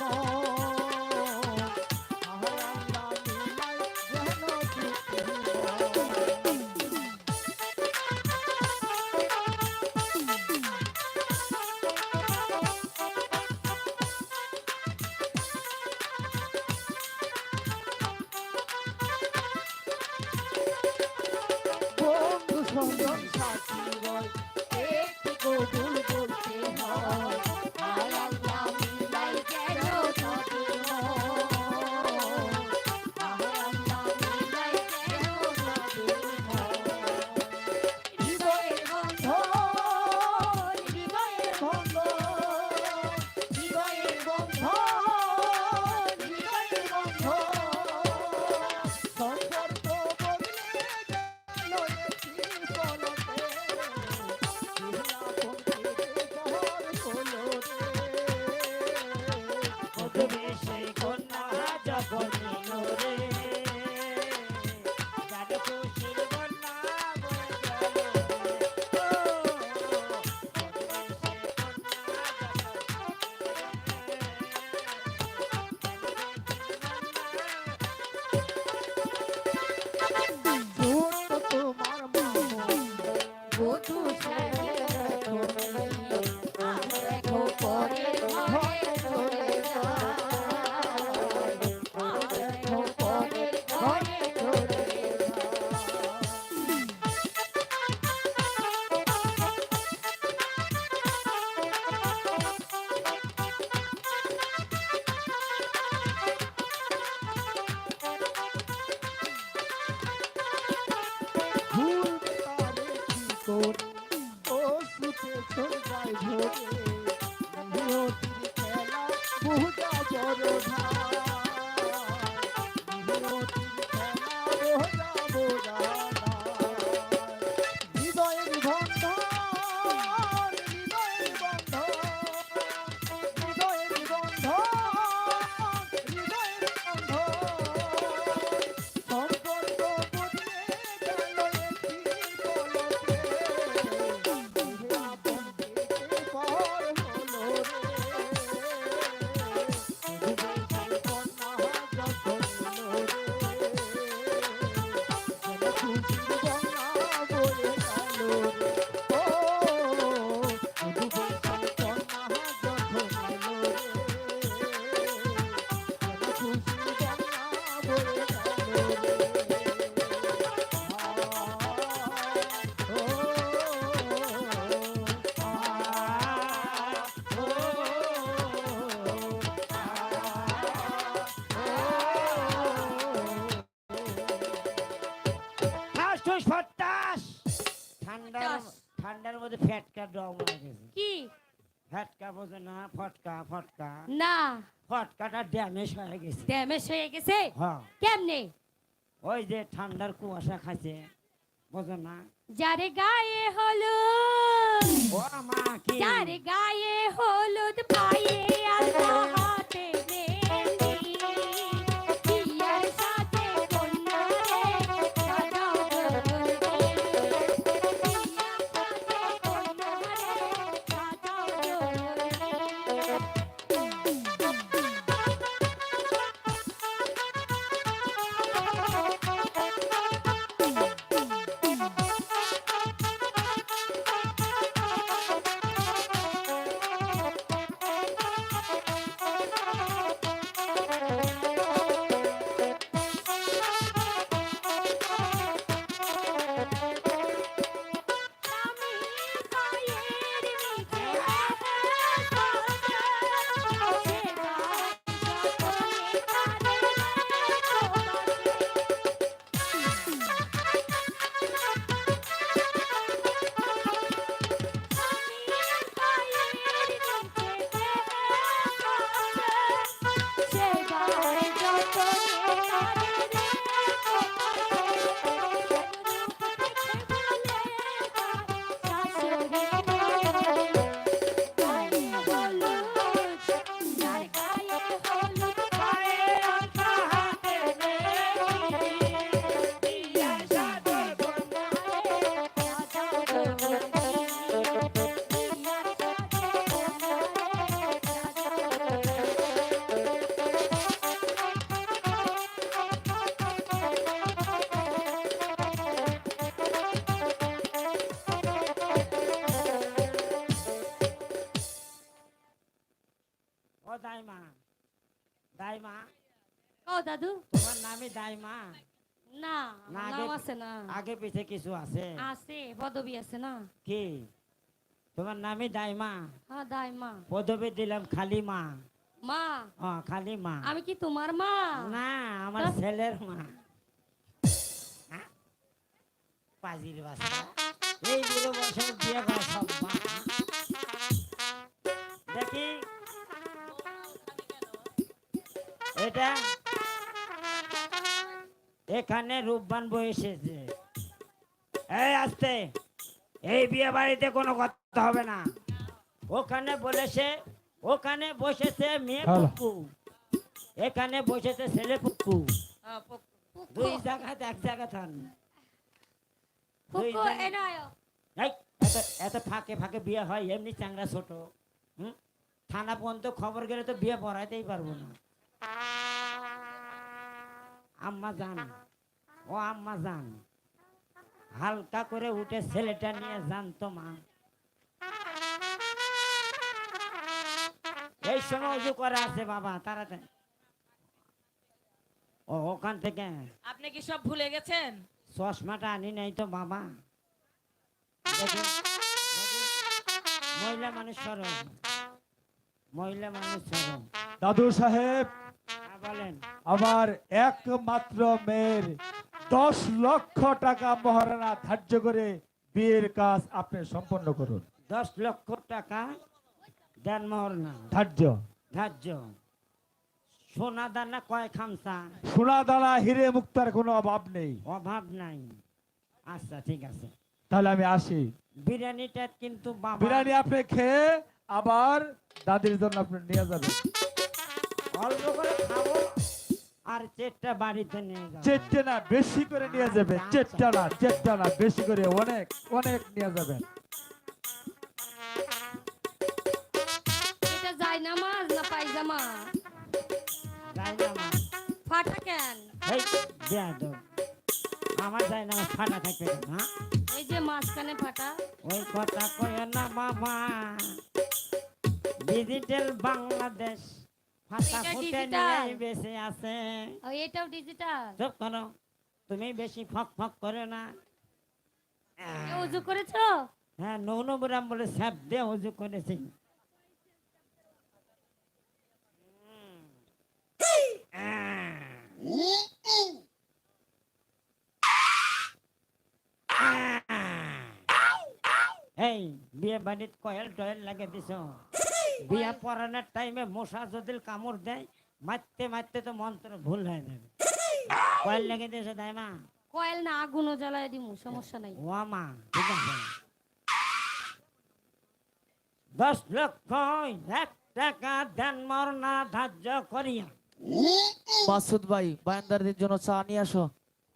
মন। Hoy একটা মারা গেছে কি? ফ্যাটকা বোঝে না ফটকা ফটকা। না। ফটকাটা ড্যামেজ হয়ে গেছে। ড্যামেজ হয়ে গেছে? হ্যাঁ। কেমনে? ওই যে ঠান্ডার কুয়াশা খাইছে বোঝো না। যারে গায়ে হলুদ ও মা কি যারে গায়ে হলুদ পায়ে দাদু? তোমার নামে দাইমা? না না, নাম আছে না। আগে পিছে কিছু আছে। আছে পদবী আছে না। কি? তোমার নামে দাইমা? হ্যাঁ দাই মা পদবী দিলাম খালি মা। মা? ও খালি মা। আমি কি তোমার মা? না আমার তা? ছেলের মা। হ্যাঁ? পাজির বাচ্চা এই বুড়ো বয়সে বিয়ে করা সব মা। দেখি। এটা এখানে রূপবান বসেছে এই আসতে এই বিয়ে বাড়িতে কোনো কথা হবে না। ওখানে বলেছে ওখানে বসেছে মেয়ে। পুকু। এখানে বসেছে ছেলে পুকু। দুই জায়গাতে এক জায়গা থান। জায়গা- এত এত ফাঁকে ফাঁকে বিয়ে হয় এমনি চাংরা ছোট হুম? থানা পর্যন্ত খবর গেলে তো বিয়ে পড়াইতেই পারব না। আম্মা যান ও আম্মা যান হালকা করে উঠে ছেলেটা নিয়ে যান তো মা। এই সময় উজু করা আছে বাবা তাড়াতাড়ি। ও ওখান থেকে। আপনি কি সব ভুলে গেছেন? চশমাটা আনি নাই তো বাবা। মহিলা মানুষ সরব মহিলা মানুষ সরব দাদু সাহেব। আমার একমাত্র মেয়ের দশ লক্ষ টাকা মহারানা ধার্য করে বিয়ের কাজ আপনি সম্পন্ন করুন। দশ লক্ষ টাকা দেন মোহর না ধার্য। ধার্য। সোনা দানা কয় খামসা? সোনা দানা হিরে মুক্তার কোনো অভাব নেই। অভাব নাই। আচ্ছা ঠিক আছে। তাহলে আমি আসি। বিরিয়ানিটা কিন্তু বিরিয়ানি আপনি খেয়ে আবার দাদির জন্য আপনি নিয়ে যাবেন। অল্প করে খাব আর চেটটা বাড়িতে নিয়ে যাব। চেটটা না বেশি করে নিয়ে যাবে। চেটটা না চেটটা না বেশি করে অনেক অনেক নিয়ে যাবেন এটা যায় নামাজ না পায়জামা? যাই না মা ফাটা কেন? এই দেয়া দাও। আমার যাই না ফাটা কেন, হ্যাঁ? যে মাঝখানে ফাটা। ওই কথা কয় না বাবা ডিজিটাল বাংলাদেশ। ভাষা ফুটে নিয়ে বেঁচে আছে। ও এটাও ডিজিটাল চুপ করো তুমি বেশি ফক ফক করে না। উজু করেছ? হ্যাঁ নৌনবরাম বলে স্যাপ দিয়ে উজু করেছি। এই বিয়ে বাড়িত কয়েল টয়েল লাগে দিছ। বিয়া পড়ানোর টাইমে মশা যদি কামড় দেয় মারতে মারতে তো মন্ত্র ভুল হয়ে যাবে। কয়েল লেগে দিয়েছে তাই মা কয়েল না আগুনও জ্বালায় দিমু সমস্যা নাই। ও মা ঠিক আছে। দশ লক্ষ এক টাকা দেন মরনা ধার্য করিয়া। মাসুদ ভাই বায়ানদারদের জন্য চা নিয়ে আসো।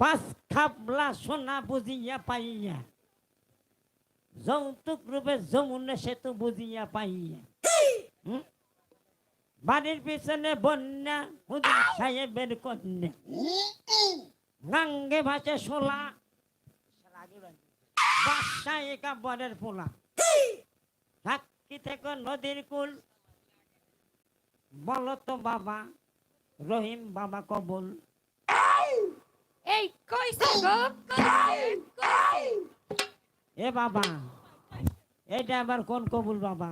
পাঁচ খাবলা সোনা বুঝিয়া পাইয়া। যৌতুক রূপে যমুনা সেতু বুঝিয়া পাইয়া? বাড়ির পিছনে বন্যা হুজুর সাহেবের কন্যা। গাঙ্গে ভাসে সোলা বাসায় একা বরের পোলা থেকে নদীর কুল। বলো তো বাবা রহিম বাবা কবুল। এই কইছে গো এ বাবা এটা আবার কোন কবুল বাবা?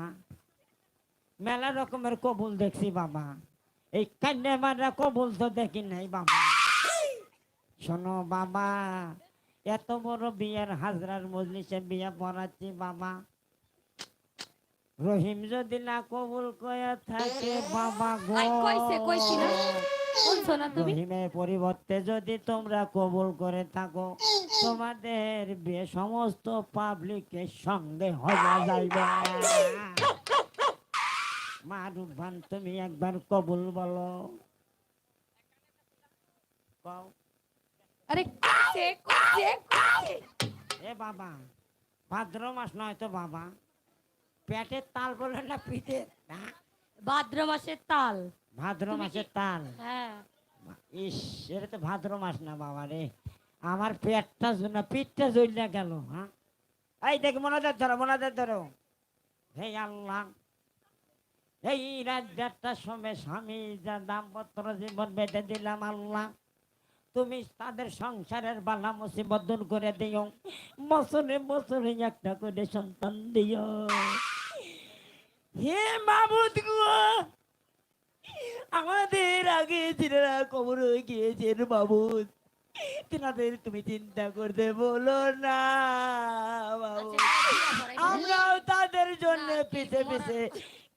মেলা রকমের কবুল দেখছি বাবা। এই কান্যামারা কবুল তো দেখি নাই বাবা। শোনো বাবা এত বড় বিয়ের হাজরার মজলিসে বিয়ে পড়াচ্ছি বাবা। রহিম যদি না কবুল কয়ে থাকে বাবা গো। রহিমের পরিবর্তে যদি তোমরা কবুল করে থাকো তোমাদের বিয়ে সমস্ত পাবলিকের সঙ্গে হয়ে যাইবে। মা রূপবান তুমি একবার কবুল বলো। আরে এ বাবা ভাদ্র মাস নয় তো বাবা। পেটের তাল বলে না পিঠে? ভাদ্র মাসের তাল। ভাদ্র মাসের তাল? হ্যাঁ। ইস এটা তো ভাদ্র মাস না বাবা রে। আমার পেটটা জন্য পিঠটা জ্বললে গেল হ্যাঁ? এই দেখ মনাদের ধরো মনাদের ধরো। হে আল্লাহ এই রাত সময় স্বামী যা দাম্পত্য জীবন বেঁধে দিলাম আল্লাহ তুমি তাদের সংসারের বালা মুসিবত দূর করে দিও বছরে বছরে একটা করে সন্তান দিও। হে মাবুদ আমাদের আগে যিনারা কবর হয়ে গিয়েছেন বাবু তিনাদের তুমি চিন্তা করতে বলো না বাবু আচ্ছা। আমরাও তাদের জন্য পিছে পিছে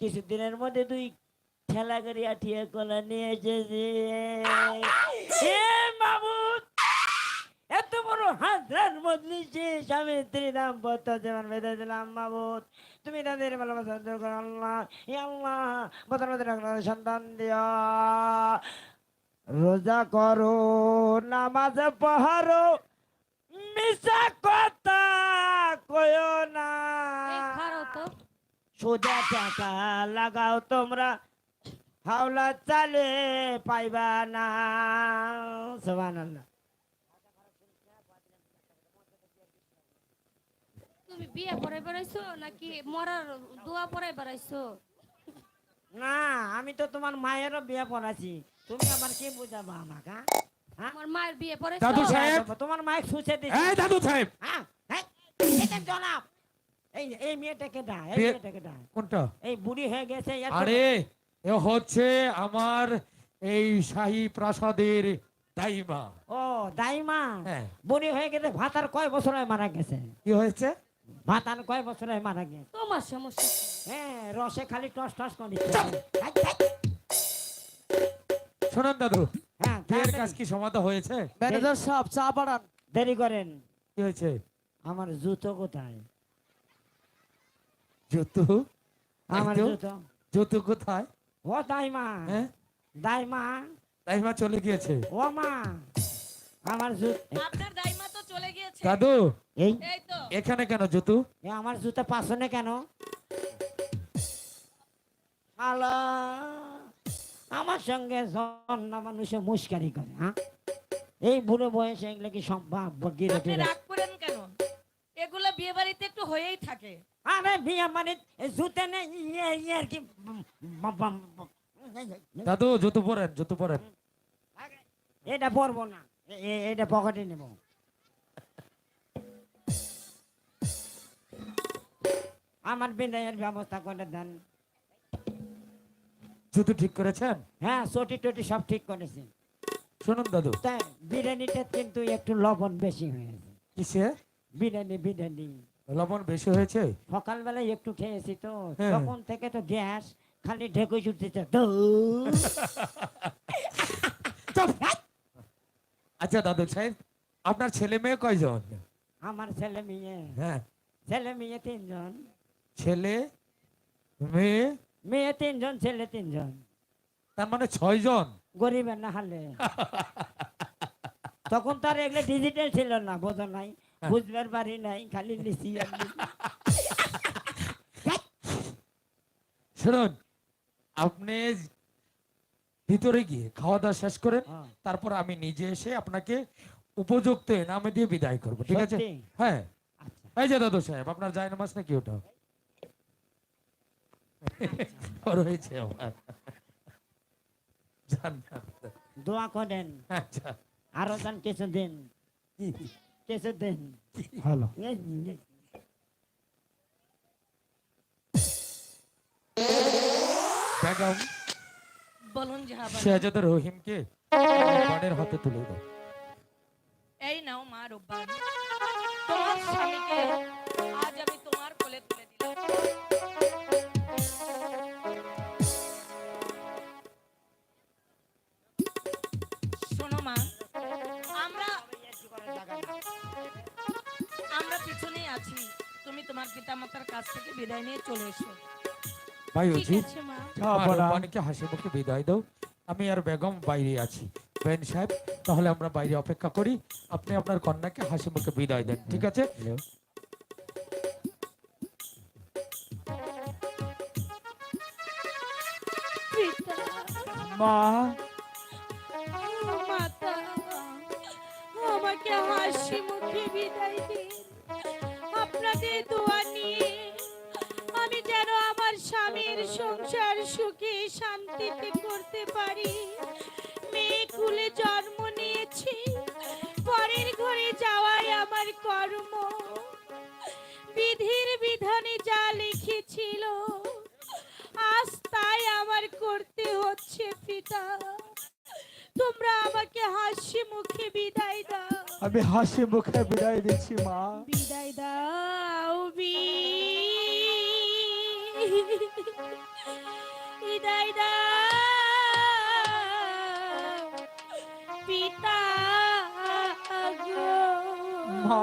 কিছুদিনের মধ্যে দুই ঠেলা গাড়ি আঠিয়ে কলা নিয়ে এসেছি হে মাবুদ এত বড় হাজার মজলিসে স্বামী স্ত্রী দাম্পত্য যেমন বেঁধে দিলাম মাবুদ। তুমি তাদের ভালোবাসা দূর করো আল্লাহ। হে আল্লাহ বদর বদর সন্তান দিও। রোজা করো নামাজ পহারো মিশা কথা কয়ো না। সোজা টাকা লাগাও তোমরা। হাওলা চালে পাইবা না। তুমি বিয়ে পড়াই বেড়াইছো নাকি মরার দোয়া পড়াই বেড়াইছো? না আমি তো তোমার মায়েরও বিয়ে পড়াছি তুমি আবার কি বুঝাবা আমাকে হ্যাঁ? আমার মায়ের বিয়ে দাদু সাহেব। তোমার মায়ের এই দাদু সাহেব! হ্যাঁ হ্যাঁ এটা জনাব এই এই মেয়েটাকে দা এই মেয়েটাকে দা। কোনটা? এই বুড়ি হয়ে গেছে আরে এ হচ্ছে আমার এই শাহী প্রাসাদের দাইমা। ও দাইমা? হ্যাঁ। বুড়ি হয়ে গেছে ভাতার কয় বছর হয় মারা গেছে? কি হয়েছে? ভাতার কয় বছর হয় মারা গেছে? তোমার সমস্যা কি? হ্যাঁ রসে খালি টস টস করে। শোনান দাদু হ্যাঁ বিয়ের কাজ কি সমাধা হয়েছে? ম্যানেজার সাহেব চা বাড়ান। দেরি করেন। কি হয়েছে? আমার জুতো কোথায়? জুতু আমার। জুতো জুতু কোথায়? ও দাইমা। হ্যাঁ? দাইমা। দাইমা চলে গিয়েছে। ও মা। আমার জুত আপনার দাইমা তো চলে গিয়েছে। দাদু! এই। তো। এখানে কেন জুতু এ আমার জুতো পাশনে কেন? আলা আমার সঙ্গে জন্ম মানুষে মুস্কারি করে হ্যাঁ? এই বুড়ো বয়সে এগুলো কি সম্ভব? রাগ করেন কেন? এগুলো বিয়ে বাড়িতে একটু হয়েই থাকে। আরে বিয়ে মানে জুতে নেই ইয়ে ইয়ে আর কি। দাদু জুতো পরেন জুতো পরেন। এটা পরবো না এটা পকেটে নেব। আমার বিনয়ের ব্যবস্থা করে দেন। জুতো ঠিক করেছেন? হ্যাঁ চটি টটি সব ঠিক করেছি। শুনুন দাদু। তা বিরিয়ানিটা কিন্তু একটু লবণ বেশি হয়েছে। কিসে? বিরিয়ানি বিরিয়ানি। লবণ বেশি হয়েছে? সকালবেলায় একটু খেয়েছি তো হ্যাঁ। তখন থেকে তো গ্যাস খালি ঢেকে ছুটতেছে আচ্ছা দাদু সাহেব আপনার ছেলে মেয়ে কয়জন? আমার ছেলে মেয়ে। হ্যাঁ। ছেলে মেয়ে তিনজন। ছেলে মেয়ে? মেয়ে তিনজন ছেলে তিনজন। তার মানে ছয়জন? গরিবের না হালে তখন তো আর এগুলো ডিজিটাল ছিল না বোঝো নাই। বুঝবার পারি নাই খালি লিসি। শুনুন আপনি ভিতরে গিয়ে খাওয়া দাওয়া শেষ করেন হ্যাঁ। তারপর আমি নিজে এসে আপনাকে উপযুক্ত নামে দিয়ে বিদায় করব ঠিক আছে? হ্যাঁ। আচ্ছা। এই যে দাদু সাহেব আপনার যায় নামাজ নাকি ওটা? আমার। দোয়া করেন। আচ্ছা। আরও যান কিছু দিন। কিছু দিন ভালো বেগম বলুন জাহাবানা শেহজাদা রহিমকে বনের হাতে তুলে দাও এই নাও মা রব্বান তোমার স্বামীকে তুমি তোমার পিতামাতার কাছ থেকে বিদায় নিয়ে চলে এসো। ভাই উচিত আছে হাসি মুখে বিদায় দাও। আমি আর বেগম বাইরে আছি। বেন সাহেব তাহলে আমরা বাইরে অপেক্ষা করি। আপনি আপনার কন্যাকে হাসি মুখে বিদায় দেন ঠিক আছে? মা। করতে পারি? মেয়ে কুলে জন্ম নিয়েছি পরের ঘরে যাওয়াই আমার কর্ম। বিধির বিধানে যা লিখেছিল আজ তাই আমার করতে হচ্ছে পিতা। তোমরা আমাকে হাসি মুখে বিদায় দাও। আমি হাসি মুখে বিদায় দিচ্ছি মা। বিদায় দাও বিদায় দাও। পিতা। মা।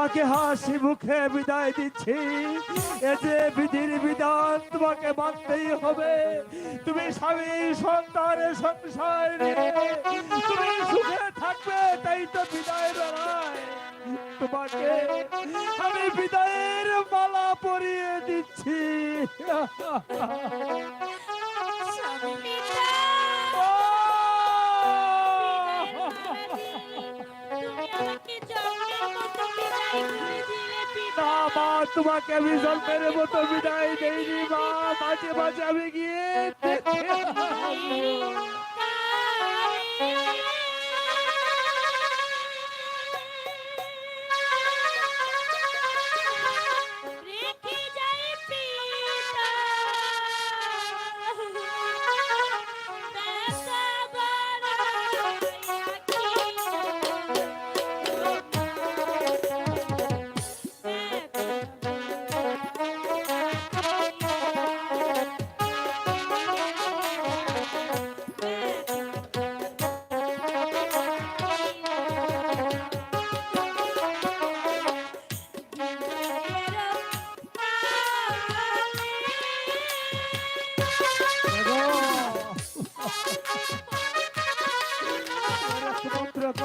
তোমাকে হাসি মুখে বিদায় দিচ্ছি। এ যে বিধির বিধান তোমাকে মানতেই হবে। তুমি স্বামী সন্তানের সংসার তুমি সুখে থাকবে তাই তো বিদায় বেড়ায় তোমাকে আমি বিদায়ের মালা পরিয়ে দিচ্ছি। পিতা না মা তোমাকে আমি জন্মের মতো বিদায় দেইনি মা মাঝে মাঝে আমি গিয়ে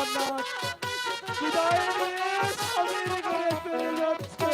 কন্যা বিদায় নিয়ে স্বামীর চলে যাচ্ছে